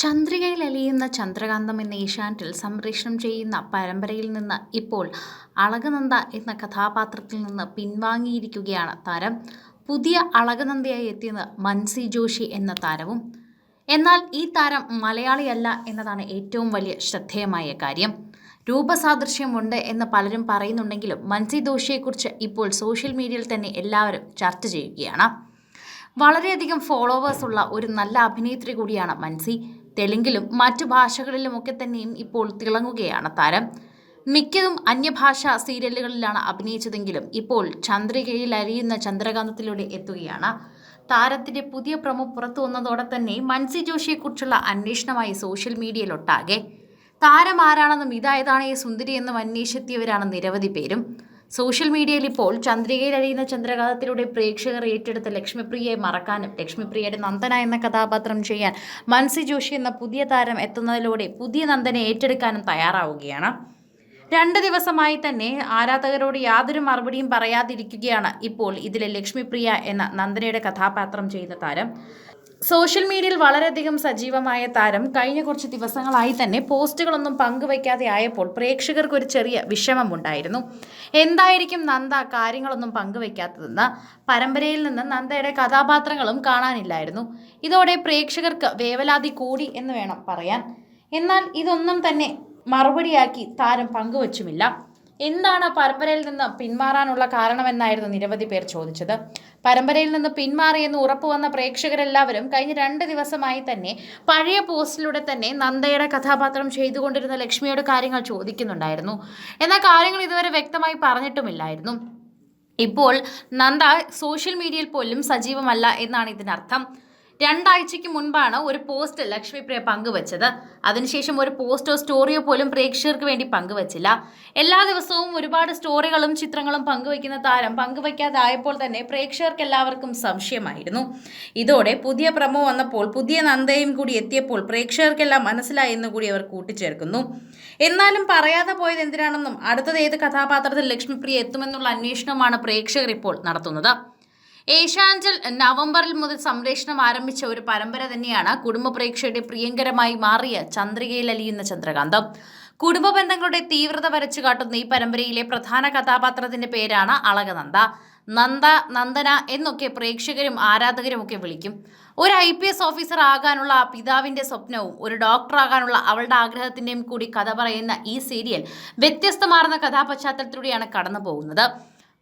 ചന്ദ്രികയിൽ അലിയുന്ന ചന്ദ്രകാന്തം എന്ന ഏഷ്യാനെറ്റിൽ സംപ്രേഷണം ചെയ്യുന്ന പരമ്പരയിൽ നിന്ന് ഇപ്പോൾ അളകനന്ദ എന്ന കഥാപാത്രത്തിൽ നിന്ന് പിൻവാങ്ങിയിരിക്കുകയാണ് താരം. പുതിയ അളകനന്ദയായി എത്തിയത് മൻസി ജോഷി എന്ന താരവും. എന്നാൽ ഈ താരം മലയാളിയല്ല എന്നതാണ് ഏറ്റവും വലിയ ശ്രദ്ധേയമായ കാര്യം. രൂപസാദൃശ്യമുണ്ട് എന്ന് പലരും പറയുന്നുണ്ടെങ്കിലും മൻസി ജോഷിയെക്കുറിച്ച് ഇപ്പോൾ സോഷ്യൽ മീഡിയയിൽ തന്നെ എല്ലാവരും ചർച്ച ചെയ്യുകയാണ്. വളരെയധികം ഫോളോവേഴ്സ് ഉള്ള ഒരു നല്ല അഭിനേത്രി കൂടിയാണ് മൻസി. തെലുങ്കിലും മറ്റു ഭാഷകളിലുമൊക്കെ തന്നെയും ഇപ്പോൾ തിളങ്ങുകയാണ് താരം. മിക്കതും അന്യഭാഷാ സീരിയലുകളിലാണ് അഭിനയിച്ചതെങ്കിലും ഇപ്പോൾ ചന്ദ്രികയിൽ അരിയുന്ന ചന്ദ്രകാന്തത്തിലൂടെ എത്തുകയാണ്. താരത്തിന്റെ പുതിയ പ്രമോ പുറത്തു വന്നതോടെ തന്നെ മൻസി ജോഷിയെക്കുറിച്ചുള്ള അന്വേഷണമായി സോഷ്യൽ മീഡിയയിലൊട്ടാകെ. താരം ആരാണെന്നും ഇതായതാണ് ഈ സുന്ദരി എന്നും അന്വേഷിച്ചെത്തിയവരാണ് നിരവധി പേരും. സോഷ്യൽ മീഡിയയിൽ ഇപ്പോൾ ചന്ദ്രികയിൽ അഴിയുന്ന ചന്ദ്രകാന്തത്തിലൂടെ പ്രേക്ഷകർ ഏറ്റെടുത്ത ലക്ഷ്മിപ്രിയയെ മറക്കാനും ലക്ഷ്മിപ്രിയയുടെ നന്ദന എന്ന കഥാപാത്രം ചെയ്യാൻ മൻസി ജോഷി എന്ന പുതിയ താരം എത്തുന്നതിലൂടെ പുതിയ നന്ദനെ ഏറ്റെടുക്കാനും തയ്യാറാവുകയാണ്. രണ്ട് ദിവസമായി തന്നെ ആരാധകരോട് യാതൊരു മറുപടിയും പറയാതിരിക്കുകയാണ് ഇപ്പോൾ ഇതിലെ ലക്ഷ്മിപ്രിയ എന്ന നന്ദനയുടെ കഥാപാത്രം ചെയ്യുന്ന താരം. സോഷ്യൽ മീഡിയയിൽ വളരെയധികം സജീവമായ താരം കഴിഞ്ഞ കുറച്ച് ദിവസങ്ങളായി തന്നെ പോസ്റ്റുകളൊന്നും പങ്കുവയ്ക്കാതെ ആയപ്പോൾ പ്രേക്ഷകർക്ക് ഒരു ചെറിയ വിഷമമുണ്ടായിരുന്നു. എന്തായിരിക്കും നന്ദ കാര്യങ്ങളൊന്നും പങ്കുവയ്ക്കാത്തതെന്ന് പരമ്പരയിൽ നിന്ന് നന്ദയുടെ കഥാപാത്രങ്ങളും കാണാനില്ലായിരുന്നു. ഇതോടെ പ്രേക്ഷകർക്ക് വേവലാതി കൂടി എന്ന് വേണം പറയാൻ. എന്നാൽ ഇതൊന്നും തന്നെ മറുപടിയാക്കി താരം പങ്കുവച്ചുമില്ല. എന്താണ് പരമ്പരയിൽ നിന്ന് പിന്മാറാനുള്ള കാരണമെന്നായിരുന്നു നിരവധി പേർ ചോദിച്ചത്. പരമ്പരയിൽ നിന്ന് പിന്മാറിയെന്ന് ഉറപ്പുവന്ന പ്രേക്ഷകരെല്ലാവരും കഴിഞ്ഞ രണ്ട് ദിവസമായി തന്നെ പഴയ പോസ്റ്റിലൂടെ തന്നെ നന്ദയുടെ കഥാപാത്രം ചെയ്തുകൊണ്ടിരുന്ന ലക്ഷ്മിയോട് കാര്യങ്ങൾ ചോദിക്കുന്നുണ്ടായിരുന്നു. എന്നാൽ കാര്യങ്ങൾ ഇതുവരെ വ്യക്തമായി പറഞ്ഞിട്ടുമില്ലായിരുന്നു. ഇപ്പോൾ നന്ദ സോഷ്യൽ മീഡിയയിൽ പോലും സജീവമല്ല എന്നാണ് ഇതിനർത്ഥം. രണ്ടാഴ്ചയ്ക്ക് മുൻപാണ് ഒരു പോസ്റ്റ് ലക്ഷ്മിപ്രിയ പങ്കുവച്ചത്. അതിനുശേഷം ഒരു പോസ്റ്റോ സ്റ്റോറിയോ പോലും പ്രേക്ഷകർക്ക് വേണ്ടി പങ്കുവച്ചില്ല. എല്ലാ ദിവസവും ഒരുപാട് സ്റ്റോറികളും ചിത്രങ്ങളും പങ്കുവയ്ക്കുന്ന താരം പങ്കുവയ്ക്കാതായപ്പോൾ തന്നെ പ്രേക്ഷകർക്ക് എല്ലാവർക്കും സംശയമായിരുന്നു. ഇതോടെ പുതിയ പ്രമോ വന്നപ്പോൾ പുതിയ നന്ദയും കൂടി എത്തിയപ്പോൾ പ്രേക്ഷകർക്കെല്ലാം മനസ്സിലായി എന്ന് കൂടി അവർ കൂട്ടിച്ചേർക്കുന്നു. എന്നാലും പറയാതെ പോയത് എന്തിനാണെന്നും അടുത്തത് ഏത് കഥാപാത്രത്തിൽ ലക്ഷ്മിപ്രിയ എത്തുമെന്നുള്ള അന്വേഷണമാണ് പ്രേക്ഷകർ ഇപ്പോൾ നടത്തുന്നത്. ഏഷ്യാഞ്ചൽ നവംബറിൽ മുതൽ സംപ്രേഷണം ആരംഭിച്ച ഒരു പരമ്പര തന്നെയാണ് കുടുംബ പ്രേക്ഷയുടെ പ്രിയങ്കരമായി മാറിയ ചന്ദ്രികയിൽ അലിയുന്ന ചന്ദ്രകാന്തം. കുടുംബ ബന്ധങ്ങളുടെ തീവ്രത വരച്ചു കാട്ടുന്ന ഈ പരമ്പരയിലെ പ്രധാന കഥാപാത്രത്തിന്റെ പേരാണ് അളകനന്ദ. നന്ദ നന്ദന എന്നൊക്കെ പ്രേക്ഷകരും ആരാധകരും ഒക്കെ വിളിക്കും. ഒരു ഐ പി എസ് ഓഫീസർ ആകാനുള്ള പിതാവിന്റെ സ്വപ്നവും ഒരു ഡോക്ടർ ആകാനുള്ള അവളുടെ ആഗ്രഹത്തിന്റെയും കൂടി കഥ പറയുന്ന ഈ സീരിയൽ വ്യത്യസ്തമാർന്ന കഥാപശ്ചാത്തലത്തിലൂടെയാണ് കടന്നു പോകുന്നത്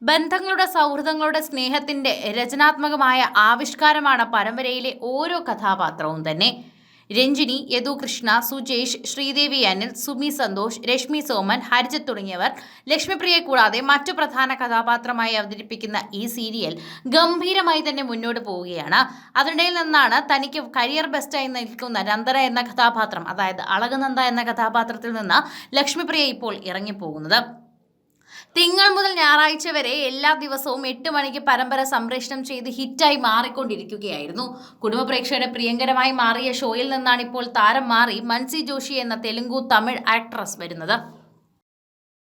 ബന്ധങ്ങളുടെ സൗഹൃദങ്ങളുടെ സ്നേഹത്തിന്റെ രചനാത്മകമായ ആവിഷ്കാരമാണ് പരമ്പരയിലെ ഓരോ കഥാപാത്രവും തന്നെ. രഞ്ജിനി യദു കൃഷ്ണ സുജേഷ് ശ്രീദേവി അനിൽ സുമി സന്തോഷ് രശ്മി സോമൻ ഹരിജത്ത് തുടങ്ങിയവർ. ലക്ഷ്മിപ്രിയെ കൂടാതെ മറ്റു പ്രധാന കഥാപാത്രമായി അവതരിപ്പിക്കുന്ന ഈ സീരിയൽ ഗംഭീരമായി തന്നെ മുന്നോട്ട് പോവുകയാണ്. അതിനിടയിൽ നിന്നാണ് തനിക്ക് കരിയർ ബെസ്റ്റായി നിൽക്കുന്ന നന്ദന എന്ന കഥാപാത്രം അതായത് അളകനന്ദ എന്ന കഥാപാത്രത്തിൽ നിന്ന് ലക്ഷ്മിപ്രിയ ഇപ്പോൾ ഇറങ്ങിപ്പോകുന്നത്. തിങ്കൾ മുതൽ ഞായറാഴ്ച വരെ എല്ലാ ദിവസവും എട്ട് മണിക്ക് പരമ്പര സംപ്രേഷണം ചെയ്ത് ഹിറ്റായി മാറിക്കൊണ്ടിരിക്കുകയായിരുന്നു. കുടുംബ പ്രേക്ഷകരുടെ പ്രിയങ്കരമായി മാറിയ ഷോയിൽ നിന്നാണ് ഇപ്പോൾ താരം മാറി മൻസി ജോഷി എന്ന തെലുങ്കു തമിഴ് ആക്ട്രസ് വരുന്നത്.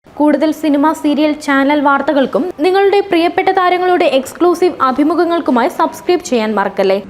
കൂടുതൽ സിനിമ സീരിയൽ ചാനൽ വാർത്തകൾക്കും നിങ്ങളുടെ പ്രിയപ്പെട്ട താരങ്ങളുടെ എക്സ്ക്ലൂസീവ് അഭിമുഖങ്ങൾക്കുമായി സബ്സ്ക്രൈബ് ചെയ്യാൻ മറക്കല്ലേ?